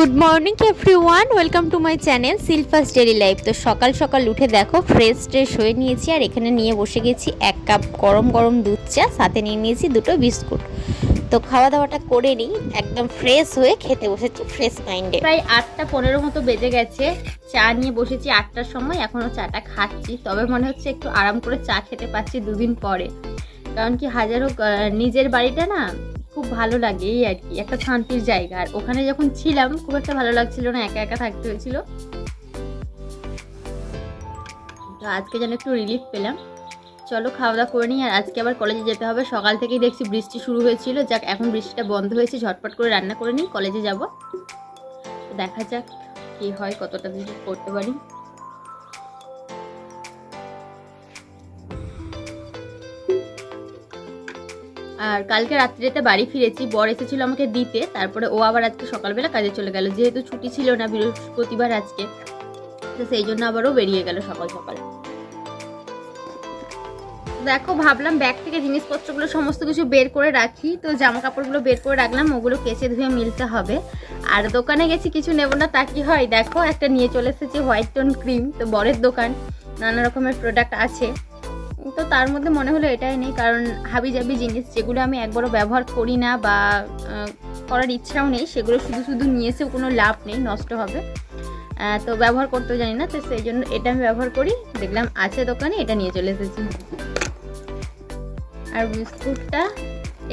Good morning everyone welcome to my channel সিলফাস daily life তো সকাল সকাল উঠে দেখো ফ্রেশ ট্রেশ হয়ে নিয়েছি আর এখানে নিয়ে বসে গেছি এক কাপ গরম গরম দুধ চা, সাথে নিয়ে নিয়েছি দুটো বিস্কুট। তো খাওয়া দাওয়াটা করে নিই, একদম ফ্রেশ হয়ে খেতে বসেছি ফ্রেশ মাইন্ডে প্রায় আটটা পনেরো মতো বেজে গেছে, চা নিয়ে বসেছি আটটার সময়, এখনও চাটা খাচ্ছি, তবে মনে হচ্ছে একটু আরাম করে চা খেতে পাচ্ছি দুদিন পরে। কারণ কি হাজার নিজের বাড়িটা না খুব ভালো লাগে এই আর কি, একটা শান্তির জায়গা। আর ওখানে যখন ছিলাম, খুব একটা ভালো লাগছিল না, একা একা থাকতে হয়েছিল। তো আজকে যেন একটু রিলিফ পেলাম। চলো খাওয়া দাওয়া করে নিই, আর আজকে আবার কলেজে যেতে হবে। সকাল থেকেই দেখছি বৃষ্টি শুরু হয়েছিল। যাক, এখন বৃষ্টিটা বন্ধ হয়েছে, ঝটপট করে রান্না করে নিই কলেজে যাব। দেখা যাক কি হয়, কতটা দিন করতে পারি। আর কালকে রাত্রিতে বাড়ি ফিরেছি, বর এসেছিল আমাকে দিতে, তারপরে ও আবার আজকে সকালবেলা কাজে চলে গেল। যেহেতু ছুটি ছিল না বৃহস্পতিবার আজকে, তো সেই জন্য আবারও বেরিয়ে গেল সকাল সকাল। দেখো, ভাবলাম ব্যাগ থেকে জিনিসপত্রগুলো, সমস্ত কিছু বের করে রাখি। তো জামা কাপড়গুলো বের করে রাখলাম, ওগুলো কেচে ধুয়ে মিলতে হবে। আর দোকানে গেছি, কিছু নেব না, তা কি হয়? দেখো, একটা নিয়ে চলে এসেছি হোয়াইট টোন ক্রিম তো বরের দোকান, নানা রকমের প্রোডাক্ট আছে। তো তার মধ্যে মনে হলো এটাই নেই, কারণ হাবি জাবি জিনিস যেগুলো আমি একবারও ব্যবহার করি না বা করার ইচ্ছাও নেই, সেগুলো শুধু শুধু নিয়ে এসেও কোনো লাভ নেই, নষ্ট হবে। তো ব্যবহার করতেও জানি না, তো সেই জন্য এটা আমি ব্যবহার করি। দেখলাম আছে দোকানে, এটা নিয়ে চলে এসেছি। আর বিস্কুটটা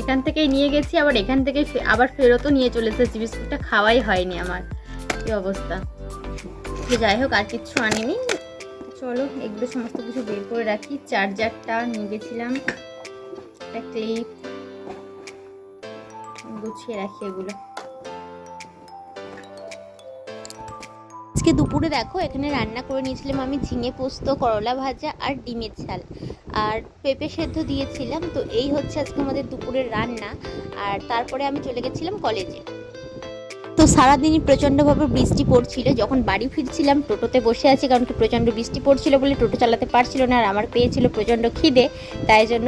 এখান থেকেই নিয়ে গেছি, আবার এখান থেকে আবার ফেরতও নিয়ে চলে এসেছি। বিস্কুটটা খাওয়াই হয়নি আমার। কি অবস্থা? যাই হোক, আর কিচ্ছু আনিনি। চলো, এগুলো সমস্ত কিছু বের করে রাখি। চার্জারটা নিয়ে গেছিলাম। একটা ক্লিপ গুছিয়ে রাখি এগুলো। আজকে দুপুরে দেখো, এখানে রান্না করে নিয়েছিলাম আমি ঝিঙে পোস্ত, করলা ভাজা আর ডিমের ঝাল। আর পেঁপে সেদ্ধ দিয়েছিলাম, তো এই হচ্ছে আজকে আমাদের দুপুরের রান্না। আর তারপরে আমি চলে গেছিলাম কলেজে। তো সারাদিনই প্রচণ্ডভাবে বৃষ্টি পড়ছিল। যখন বাড়ি ফিরছিলাম টোটোতে বসে আছি কারণ কি প্রচণ্ড বৃষ্টি পড়ছিল বলে টোটো চালাতে পারছিল না আর আমার পেয়েছিল প্রচণ্ড খিদে তাই জন্য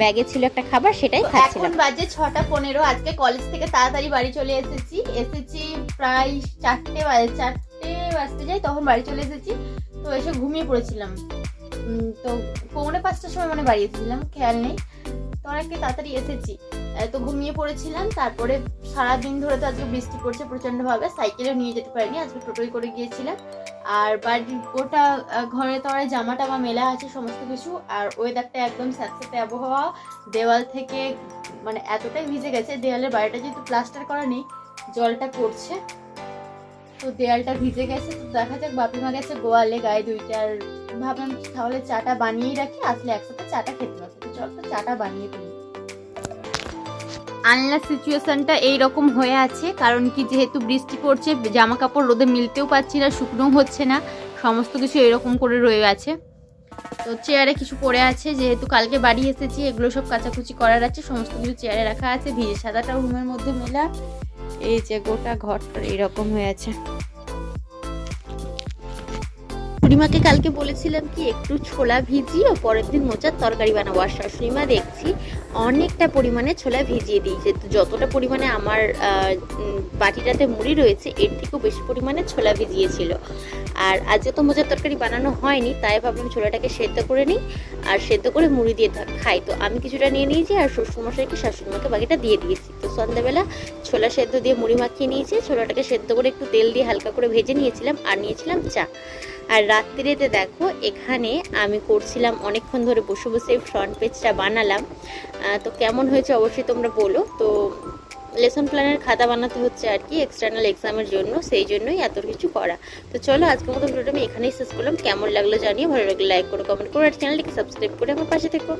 ব্যাগে ছিল একটা খাবার সেটাই খাচ্ছিলাম। এখন বাজে ছটা পনেরো আজকে কলেজ থেকে তাড়াতাড়ি বাড়ি চলে এসেছি। এসেছি প্রায় চারটে বাজে চারটে বাজতে যাই তখন বাড়ি চলে এসেছি। তো এসে ঘুমিয়ে পড়েছিলাম। তো পৌনে পাঁচটার সময় মানে বাড়ি এসেছিলাম খেয়াল নেই। তো অনেকটা তাড়াতাড়ি এসেছি। তো ঘুমিয়ে পড়েছিলাম, তারপরে সারাদিন ধরে তো আজকে বৃষ্টি পড়ছে, প্রচণ্ডভাবে সাইকেলে নিয়ে যেতে পারিনি, আজকে টোটোই করে গিয়েছিলাম। আর বাড়ির গোটা ঘরে তো জামা টামা মেলা আছে, সমস্ত কিছু, আর ওয়েদারটা একদম স্যাঁতস্যাঁতে আবহাওয়া, দেওয়াল থেকে মানে এতটাই ভিজে গেছে, দেওয়ালের বাড়িটা যেহেতু প্লাস্টার করা নেই, জলটা পড়ছে। তো দেয়ালটা ভিজে গেছে, তো দেখা যাক বাপিমা গেছে গোয়ালে গায়ে দুইটার ভাবলাম তাহলে চাটা বানিয়েই রাখি, আসলে একসাথে চাটা খেতে পারব তো চল তো চাটা বানিয়ে দিই আনলা সিচুয়েশনটা এইরকম হয়ে আছে, কারণ কি যেহেতু বৃষ্টি পড়ছে জামা কাপড় রোদে মিলতেও পাচ্ছি না, শুকনোও হচ্ছে না, সমস্ত কিছু এরকম করে রয়ে আছে। তো চেয়ারে কিছু পড়ে আছে, যেহেতু কালকে বাড়ি এসেছি, এগুলো সব কাচাকুচি করার আছে, সমস্ত কিছু চেয়ারে রাখা আছে, ভিজে সাদাটা রুমের মধ্যে মেলা, এই যে গোটা ঘরটা এরকম হয়ে আছে। পূর্ণিমাকে কালকে বলেছিলাম কি, একটু ছোলা ভিজিয়ে পরের দিন মোচার তরকারি বানাবো। আর শাশুড়িমা দেখছি অনেকটা পরিমাণে ছোলা ভিজিয়ে দিয়েছে। তো যতটা পরিমাণে আমার বাটিটাতে মুড়ি রয়েছে, এর থেকেও বেশি পরিমাণে ছোলা ভিজিয়েছিল। আর আজকে তো মোচার তরকারি বানানো হয়নি, তাই ভাবলাম ছোলাটাকে সেদ্ধ করে নিই আর সেদ্ধ করে মুড়ি দিয়ে খাই। তো আমি কিছুটা নিয়ে নিয়েছি আর শ্বশুরমশাইকে, শাশুড়িমাকে বাকিটা দিয়ে দিয়েছি। সন্ধ্যাবেলা ছোলা সেদ্ধ দিয়ে মুড়ি মাখিয়ে নিয়েছি। ছোলাটাকে সেদ্ধ করে একটু তেল দিয়ে হালকা করে ভেজে নিয়েছিলাম আর নিয়েছিলাম চা। আর রাত্রিতে দেখো, এখানে আমি করছিলাম অনেকক্ষণ ধরে বসে বসে ফ্রন্ট পেজটা বানালাম। তো কেমন হয়েছে অবশ্যই তোমরা বলো। তো লেসন প্ল্যানের খাতা বানাতে হচ্ছে আর কি এক্সটার্নাল এক্সামের জন্য, সেই জন্যই এত কিছু করা। তো চলো আজকের মতো ভিডিওটা আমি এখানেই শেষ করলাম। কেমন লাগল জানিয়ে ভালো লাগলে লাইক করো কমেন্ট করো, আর চ্যানেলটিকে সাবস্ক্রাইব করে আমার পাশে থেকো।